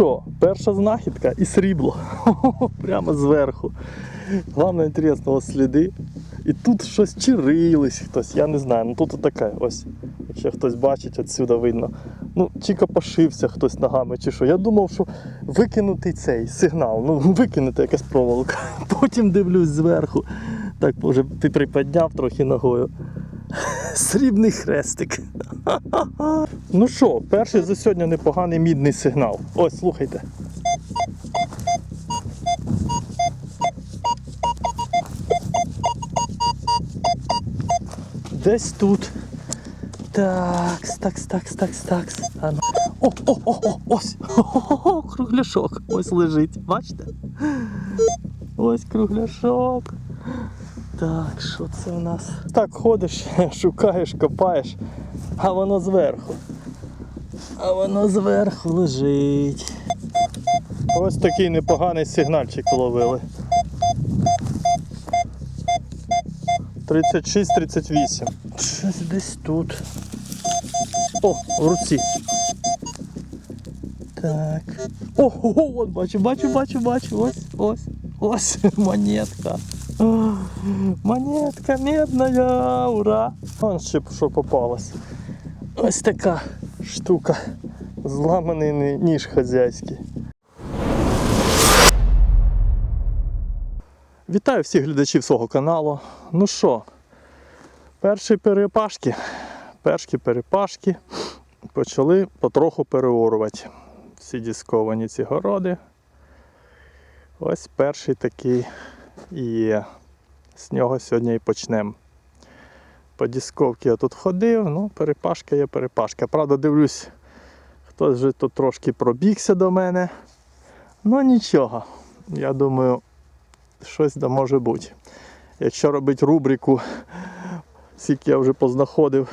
що, перша знахідка і срібло. Прямо зверху. Головне інтересно, ось сліди. І тут щось чи рились хтось, я не знаю. Ну тут таке ось. Якщо хтось бачить, отсюди видно. Ну, чи копошився хтось ногами, чи що. Я думав, що викинутий цей сигнал, ну викинути якась проволока. Потім дивлюсь зверху. Так, може, ти приподняв трохи ногою. Срібний хрестик. Ну що, перший за сьогодні непоганий мідний сигнал. Ось, слухайте. Десь тут. Такс, такс, такс, такс, такс. Ну. О, о, о, о, ось. О, кругляшок. Ось лежить. Бачите? Ось кругляшок. Так, що це у нас? Так ходиш, шукаєш, копаєш, а воно зверху. А воно зверху лежить. Ось такий непоганий сигнальчик ловили. 36-38. Щось десь тут. О, в руці. Так. О, о, о, бачу, бачу, бачу, бачу. Ось, ось, ось монетка. О, Монетка медная, ура! Вон ще що попалось. Ось така штука. Зламаний ніж хазяйський. Вітаю всіх глядачів свого каналу. Ну що, перші перепашки, перші перепашки почали потроху переорувати всі дисковані ці городи. Ось перший такий і є. З нього сьогодні і почнемо. По дисковці я тут ходив, ну перепашка є перепашка. Правда, дивлюсь, хтось вже тут трошки пробігся до мене. Ну нічого. Я думаю, щось да може бути. Якщо робити рубрику, скільки я вже познаходив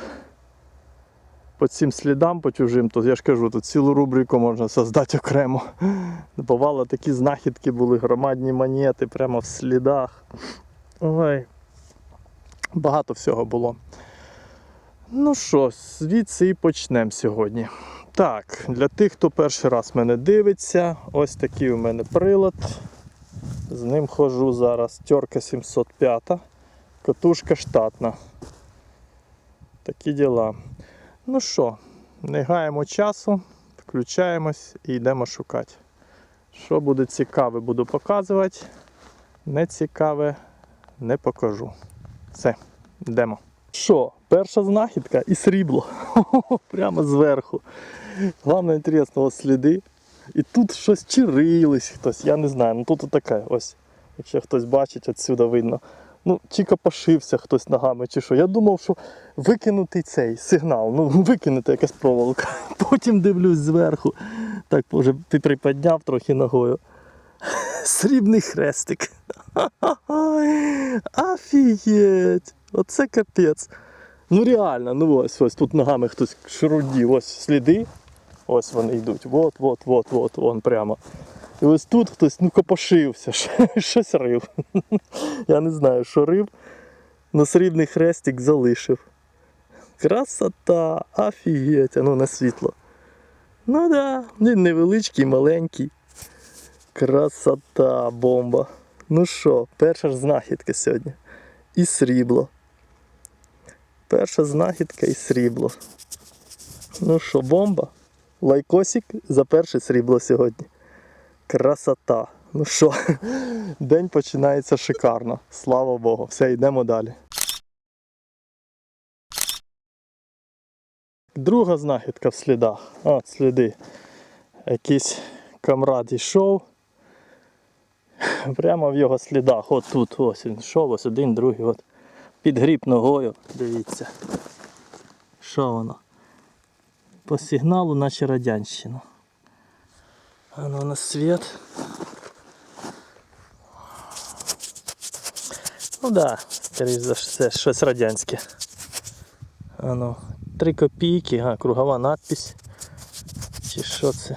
по цим слідам по чужим, то я ж кажу, тут цілу рубрику можна создати окремо. Бувало, такі знахідки були, громадні монети прямо в слідах. Ой, багато всього було. Ну що, звідси і почнемо сьогодні. Так, для тих, хто перший раз мене дивиться, ось такий у мене прилад. З ним хожу зараз. Терка 705, катушка штатна. Такі діла. Ну що, не гаємо часу, включаємось і йдемо шукати. Що буде цікаве, буду показувати. Не цікаве, не покажу. Все, йдемо. Що, перша знахідка і срібло. Прямо зверху. Головне інтересно, ось сліди. І тут щось чи рились хтось, я не знаю. Ну тут таке ось. Якщо хтось бачить, отсюди видно. Ну, чи копошився хтось ногами, чи що. Я думав, що викинутий цей сигнал, ну викинути якась проволока. Потім дивлюсь зверху. Так, може, ти приподняв трохи ногою. Срібний хрестик. Офігеть! Оце капець. Ну реально, ну ось ось тут ногами хтось шарудів, ось сліди. Ось вони йдуть. Вот, вот, вот, вот, вон прямо. І ось тут хтось ну копошився, щось рив. Я не знаю, що рив. Но срібний хрестик залишив. Красота, офігеть, ну на світло. Ну да, він невеличкий, маленький. Красота, бомба. Ну що, перша ж знахідка сьогодні. І срібло. Перша знахідка і срібло. Ну що, бомба? Лайкосик за перше срібло сьогодні. Красота. Ну що, день починається шикарно. Слава Богу. Все, йдемо далі. Друга знахідка в слідах. От сліди. Якийсь камрад йшов. Прямо в його слідах. От тут ось він йшов, ось один, другий. От. Підгріб ногою. Дивіться. Що воно? По сигналу, наче радянщина. А ну на світ. Ну да, скоріш за все, щось радянське. А ну, 3 копійки, а, кругова надпись. Чи що це?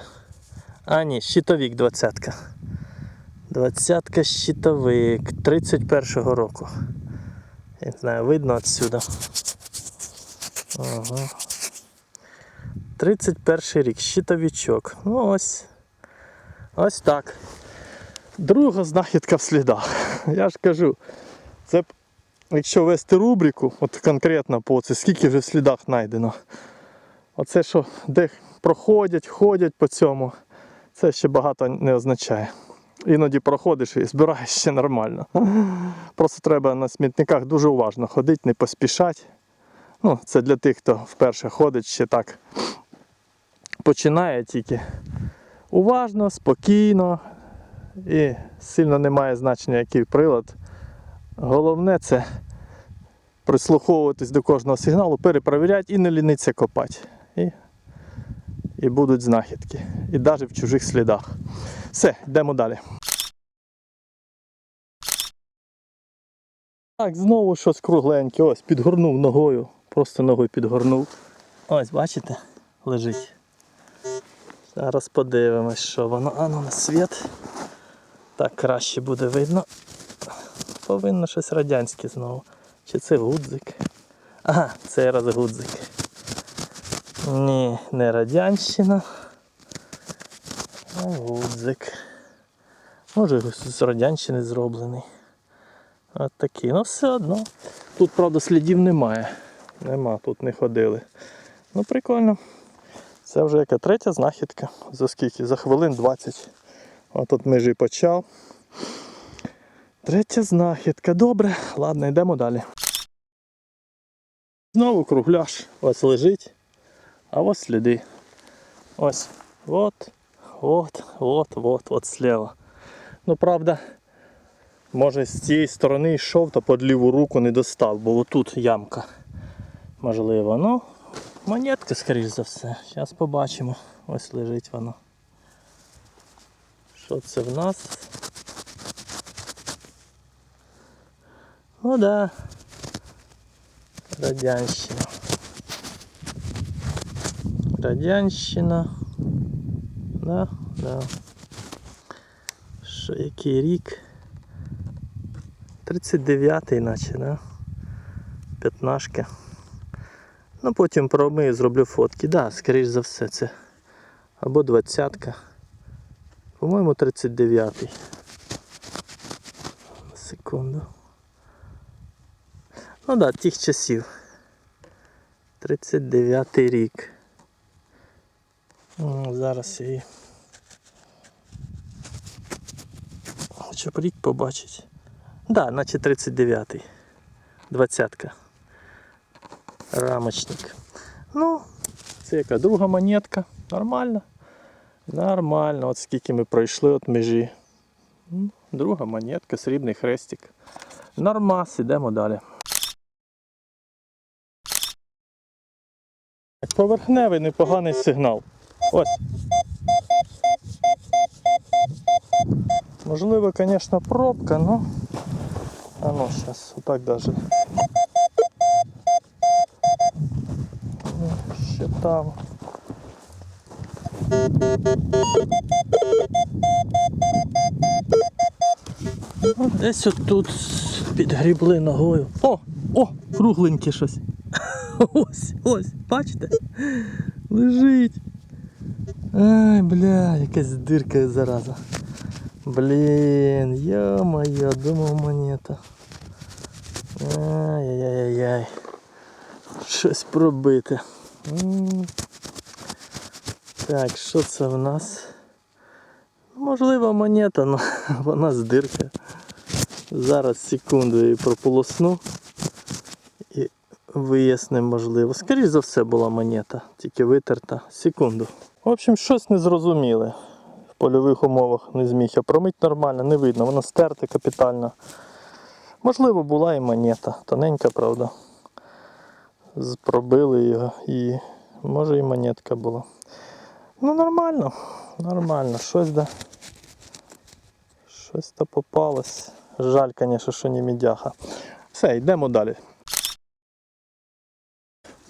А, ні, щитовик 20. Двадцятка щитовик 31-го року. Я не знаю, видно отсюда. Ага. 31 рік, щитовичок. Ну ось. Ось так. Друга знахідка в слідах. Я ж кажу, це якщо вести рубрику, от конкретно по це, скільки вже в слідах знайдено. Оце що де проходять, ходять по цьому, це ще багато не означає. Іноді проходиш і збираєш ще нормально. Просто треба на смітниках дуже уважно ходити, не поспішати. Ну, це для тих, хто вперше ходить, ще так починає тільки уважно, спокійно і сильно не має значення, який прилад. Головне це прислуховуватись до кожного сигналу, перепровіряти і не лінитися копати. І, і будуть знахідки. І навіть в чужих слідах. Все, йдемо далі. Так, знову щось кругленьке. Ось, підгорнув ногою. Просто ногою підгорнув. Ось, бачите, лежить. Зараз подивимось, що воно. А ну на світ. Так краще буде видно. Повинно щось радянське знову. Чи це гудзик? Ага, цей раз гудзик. Ні, не радянщина. А гудзик. Може з радянщини зроблений. От такий. Ну все одно. Тут, правда, слідів немає. Нема, тут не ходили. Ну прикольно. Це вже яка третя знахідка. За скільки? За хвилин 20. От тут межі почав. Третя знахідка. Добре, ладно, йдемо далі. Знову кругляш. Ось лежить. А ось сліди. Ось. От, от, от, от, от слева. Ну, правда, може з цієї сторони йшов, то під ліву руку не достав, бо отут ямка. Можливо. Ну, монетка, скоріш за все. Зараз побачимо. Ось лежить воно. Що це в нас? Ну да. Радянщина. Радянщина. Да, да. Що, який рік? 39-й наче, да? П'ятнашки. Ну потім промию, зроблю фотки. Да, скоріш за все це. Або двадцятка. По-моєму, 39-й. Секунду. Ну да, тих часів. 39-й рік. Зараз її. Хочу б рік побачити. Да, наче 39-й. Двадцятка. Рамочник. Ну, це яка друга монетка. Нормально. Нормально. От скільки ми пройшли от межі. Друга монетка, срібний хрестик. Нормас, ідемо далі. Поверхневий непоганий сигнал. Ось. Можливо, звісно, пробка, но. А ну, зараз, отак даже. Ще там. Ну, Десь отут підгрібли ногою. О! О! Кругленьке щось. Ось, ось, бачите? Лежить. Ай, бля, якась дирка зараза. Блін, йо-моє, думав монета. Ай-яй-яй-яй. Щось пробити. М. Так, що це в нас? Можливо, монета, але вона з дирка. Зараз секунду я її прополосну і вияснимо можливо. Скоріше за все була монета, тільки витерта. Секунду. В общем, щось незрозуміле. В польових умовах не зміг я промити нормально, не видно, воно стерте капітально. Можливо, була і монета. Тоненька, правда. Пробили його і може і монетка була. Ну нормально, нормально, щось да. Щось то попалось. Жаль, звісно, що не мідяха. Все, йдемо далі.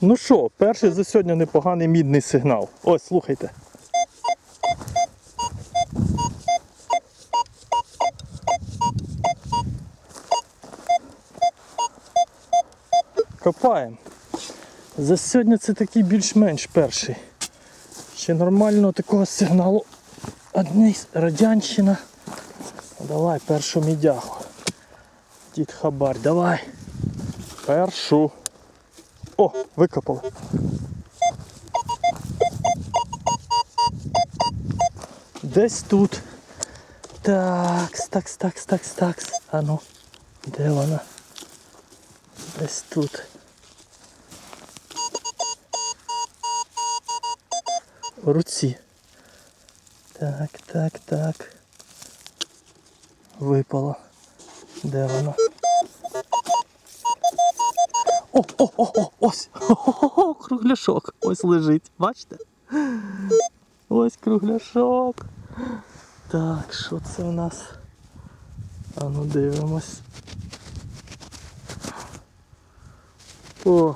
Ну що, перший за сьогодні непоганий мідний сигнал. Ось, слухайте. Копаємо. За сьогодні це такий більш-менш перший. Ще нормального такого сигналу. А, радянщина. Давай першу мідяху. Дід хабар, давай. Першу. О, викопали. Десь тут. Такс, такс, такс, такс, такс. А ну, де вона? Десь тут. В руці. Так, так, так. Випало. Де воно? О, о, о, о, ось! Хо-хо-хо, кругляшок. Ось лежить. Бачите? Ось кругляшок. Так, що це у нас? А ну дивимось. О.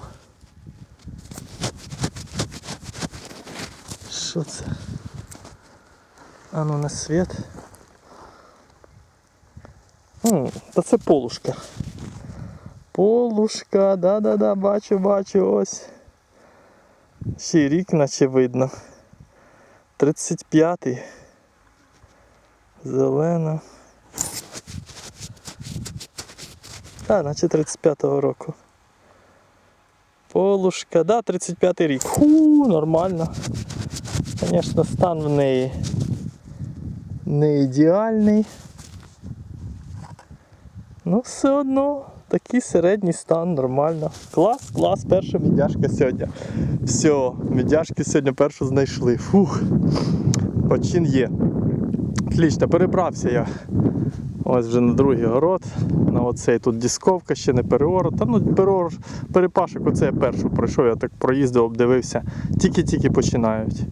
Що це? А ну на світ. М, Та це полушка. Полушка, да-да-да, бачу, бачу, ось. Ще рік наче видно. 35-й. Зелена. Так, наче 35-го року. Полушка, да, 35-й рік. Ху, нормально. Звісно, стан в неї не ідеальний. Ну, все одно такий середній стан, нормально. Клас, клас, перша мідяшка сьогодні. Все, мідяшки сьогодні першу знайшли. Фух. Почин є. Отлично, перебрався я. Ось вже на другий город. На оцей тут дісковка ще не переорот. Та ну переор, перепашок оце я першу пройшов, я так проїздив, обдивився. Тільки-тільки починають.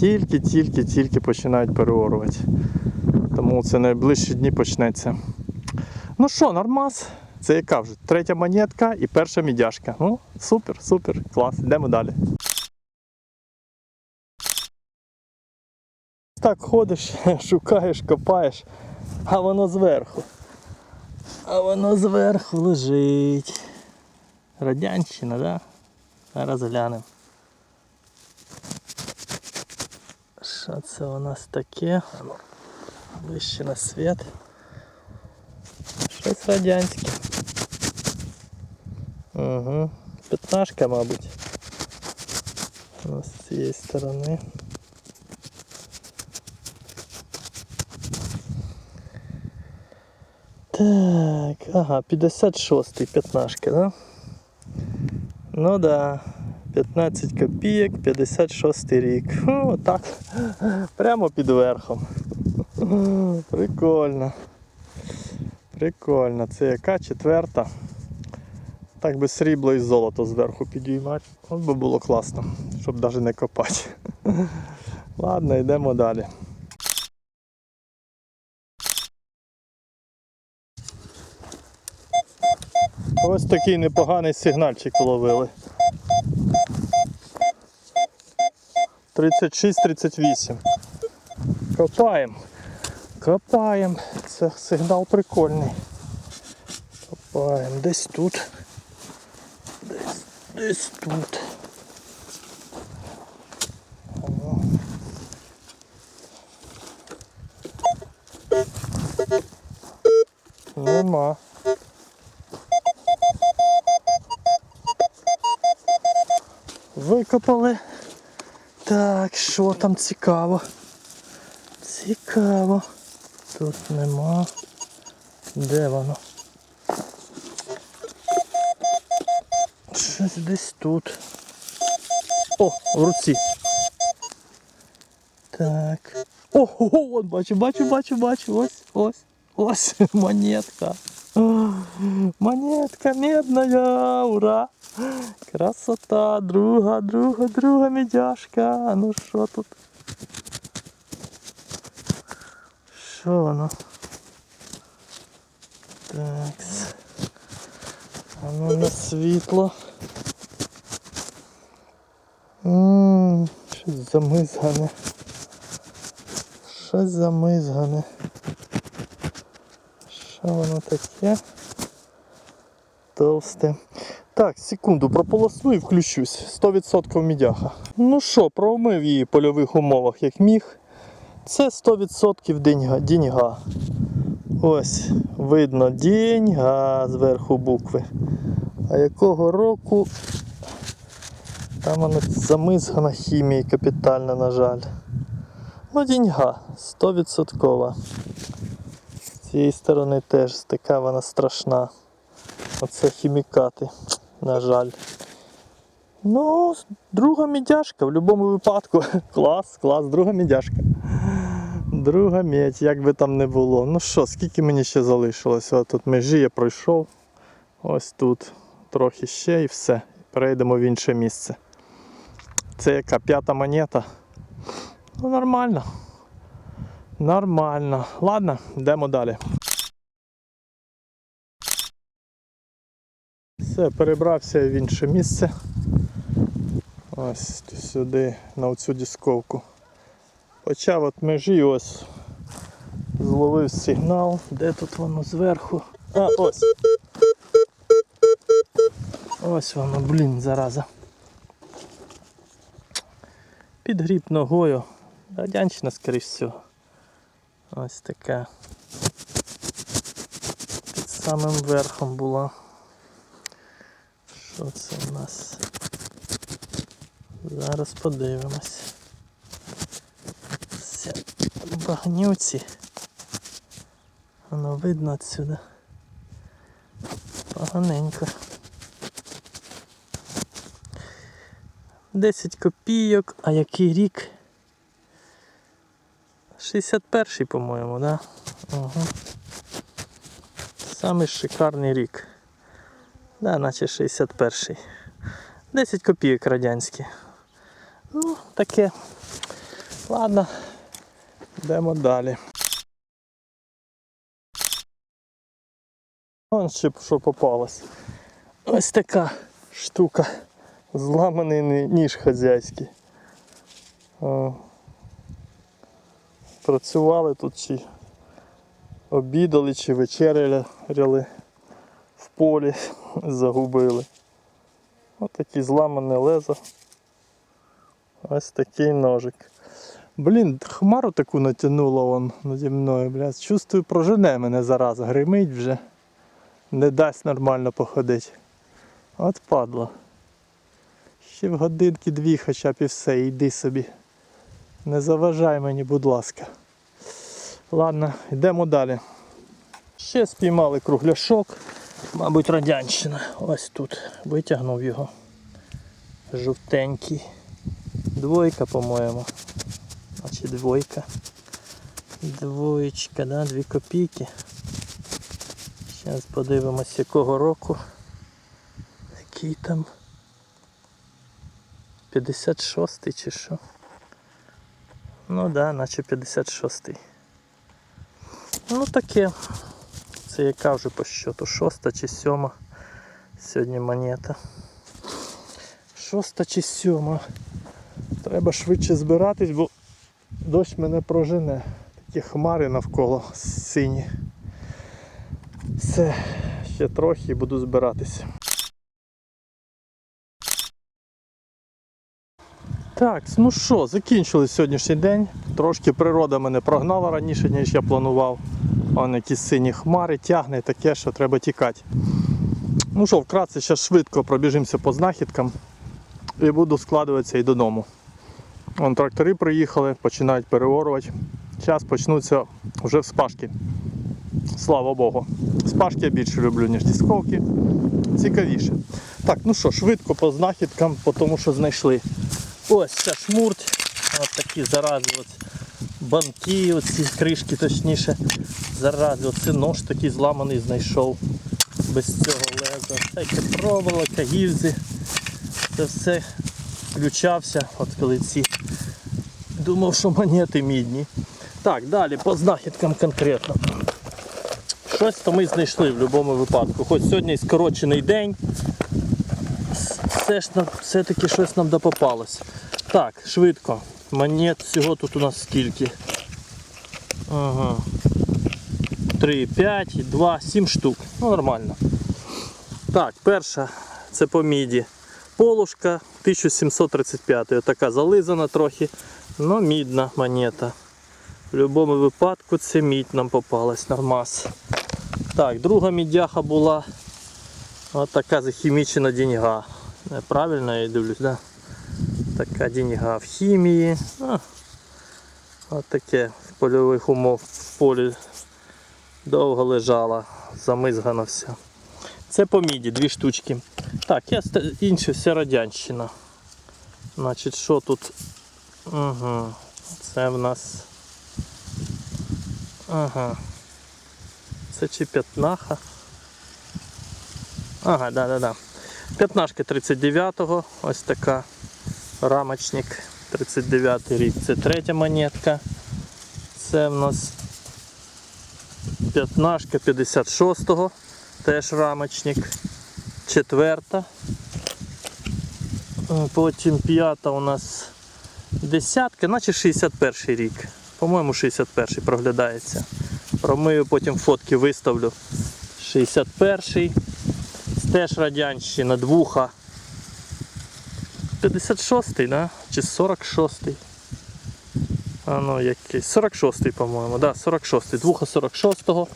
Тільки-тільки-тільки починають переорувати. Тому це найближчі дні почнеться. Ну що, нормас. Це яка вже? Третя монетка і перша мідяшка. Ну, супер, супер, клас. Йдемо далі. Так ходиш, шукаєш, копаєш, а воно зверху. А воно зверху лежить. Радянщина, да? Зараз глянемо. Що це у нас таке? Ну, на світ. Щось радянське. Угу. П'ятнашка, мабуть. Ну, з цієї сторони. Так, ага, 56-й п'ятнашка, да? Ну да. 15 копійок, 56 рік. О, так. Прямо під верхом. Прикольно. Прикольно. Це яка четверта. Так би срібло і золото зверху підіймати. От би було класно, щоб навіть не копати. Ладно, йдемо далі. Ось такий непоганий сигнальчик ловили. 36-38. Копаємо. Копаємо. Це сигнал прикольний. Копаємо. Десь тут. Десь, тут. Нема. Викопали. Так, що там цікаво? Цікаво. Тут нема. Де воно? Десь тут. О, в руці. Так. О, о, от бачу, бачу, бачу, бачу. Ось, ось, ось монетка. Монетка медная, ура! Красота, друга, друга, друга медяшка. А ну що тут? Що воно? Так. А ну на світло. Щось замизгане. Щось замизгане. Що воно таке? Товсте. Так, секунду, прополосну і включусь. 100% мідяха. Ну що, промив її в польових умовах як міг. Це 100% деньга. деньга. Ось, видно деньга зверху букви. А якого року там воно замизгана хімія капітальна, на жаль. Ну, деньга 100%. З цієї сторони теж така вона страшна. Оце хімікати, на жаль. Ну, друга мідяшка в будь-якому випадку. Клас, клас, друга мідяшка. Друга медь, як би там не було. Ну що, скільки мені ще залишилось? О, тут межі я пройшов. Ось тут. Трохи ще і все. Перейдемо в інше місце. Це яка п'ята монета. Ну, нормально. Нормально. Ладно, йдемо далі. Все, перебрався в інше місце. Ось сюди, на оцю дисковку. Почав от межі ось зловив сигнал. Де тут воно зверху? А, ось. Ось воно, блін, зараза. Підгріб ногою. Радянщина, скоріш всього. Ось така. Під самим верхом була. Що це в нас? Зараз подивимось. В багнюці. Воно видно отсюда. Поганенько. 10 копійок, а який рік? 61-й, по-моєму, да? Угу. Самий шикарний рік. Да, наче 61-й. 10 копійок радянські. Ну, таке. Ладно, йдемо далі. Вон ще що попалось. Ось така штука. Зламаний ніж хазяйський. Працювали тут чи обідали, чи вечеряли в полі, загубили. Ось такі зламане лезо. Ось такий ножик. Блін, хмару таку натягнуло вон наді мною, блядь. Чувствую, прожене мене зараз, гримить вже. Не дасть нормально походити. От падло. Ще в годинки дві хоча б і все, йди собі. Не заважай мені, будь ласка. Ладно, йдемо далі. Ще спіймали кругляшок. Мабуть, радянщина. Ось тут. Витягнув його. Жовтенький. Двойка, по-моєму. Чи двойка? Двоєчка, да? Дві копійки. Зараз подивимось якого року. Який там 56 чи що? Ну да, наче 56. Ну таке. Це яка вже по щоту? Шоста чи сьома сьогодні монета. Шоста чи сьома. Треба швидше збиратись, бо дощ мене прожене. Такі хмари навколо сині. Все, ще трохи і буду збиратися. Так, ну що, закінчили сьогоднішній день. Трошки природа мене прогнала раніше, ніж я планував. Вон якісь сині хмари, тягне таке, що треба тікати. Ну що, вкратце, зараз швидко пробіжимося по знахідкам і буду складуватися і додому. Вон трактори приїхали, починають переорувати. Зараз почнуться вже спашки. Слава Богу. Спашки я більше люблю, ніж дисковки. Цікавіше. Так, ну що, швидко по знахідкам, по тому що знайшли. Ось ця шмурть. Ось такі зарази. Ось банки, оці кришки точніше. Зарази. Оце нож такий зламаний знайшов. Без цього леза. Всяке проволока, гільзи. Це все включався, от коли ці думав, що монети мідні. Так, далі по знахідкам конкретно. Щось то ми знайшли в будь-якому випадку. Хоч сьогодні скорочений день. Все ж нам все-таки щось нам допопалось. Так, швидко. Монет всього тут у нас скільки? Ага. 3, 5, 2, 7 штук. Ну нормально. Так, перша це по міді. Полушка 1735. Така зализана трохи, але мідна монета. В будь-якому випадку це мідь нам попалась нормас. Так, друга мідяха була от така захімічена деньга. Е, Правильно я дивлюсь, да? Така деньга в хімії. А, от таке в польових умов в полі довго лежала, замизгано все. Це по міді, дві штучки. Так, я інше все радянщина. Значить, що тут? Угу. Це в нас. Ага. Це чи п'ятнаха? Ага, да, П'ятнашка 39-го, ось така. Рамочник 39 рік. Це третя монетка. Це в нас п'ятнашка 56-го, теж рамочник. Четверта. Е, Потім п'ята у нас десятка, наче 61 рік. По-моєму, 61 проглядається. Промию, потім фотки виставлю. 61-й. Теж радянщина, двуха. 56-й, да? Чи 46-й? А ну якийсь. 46-й, по-моєму, да, 46-й. Двуха 46-го.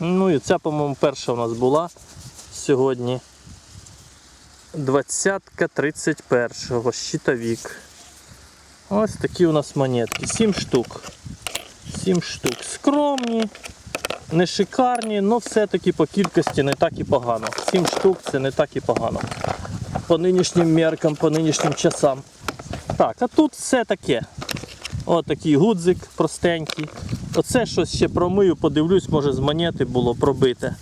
Ну і ця, по-моєму, перша у нас була сьогодні. 20-ка 31-го, щитовік. Ось такі у нас монетки. 7 штук. 7 штук. Скромні, не шикарні, але все-таки по кількості не так і погано. 7 штук це не так і погано. По нинішнім меркам, по нинішнім часам. Так, а тут все таке. Ось такий гудзик простенький. Оце щось ще промию, подивлюсь, може з монети було пробите.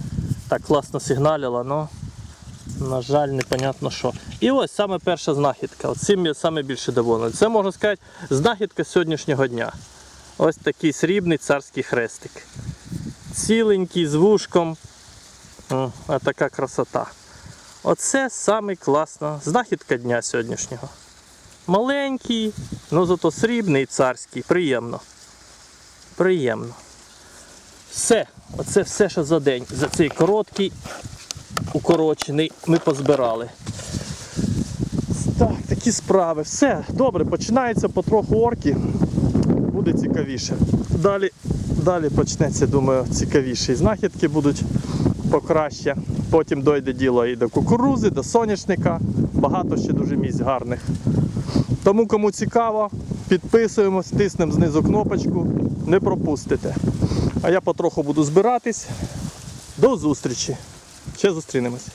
Так класно сигналило, але на жаль, непонятно що. І ось саме перша знахідка. Цим я саме більше доволений. Це можна сказати знахідка сьогоднішнього дня. Ось такий срібний царський хрестик. Ціленький, з вушком. О, така красота. Оце саме класна знахідка дня сьогоднішнього. Маленький, ну зато срібний царський. Приємно. Приємно. Все, оце все, що за день. За цей короткий, укорочений, ми позбирали. Так, такі справи. Все, добре, починається потроху орки. Буде цікавіше. Далі, далі почнеться, думаю, цікавіше. І знахідки будуть покраще. Потім дойде діло і до кукурузи, до соняшника. Багато ще дуже місць гарних. Тому кому цікаво, підписуємось, тиснемо знизу кнопочку, не пропустите. А я потроху буду збиратись. До зустрічі. Ще зустрінемось.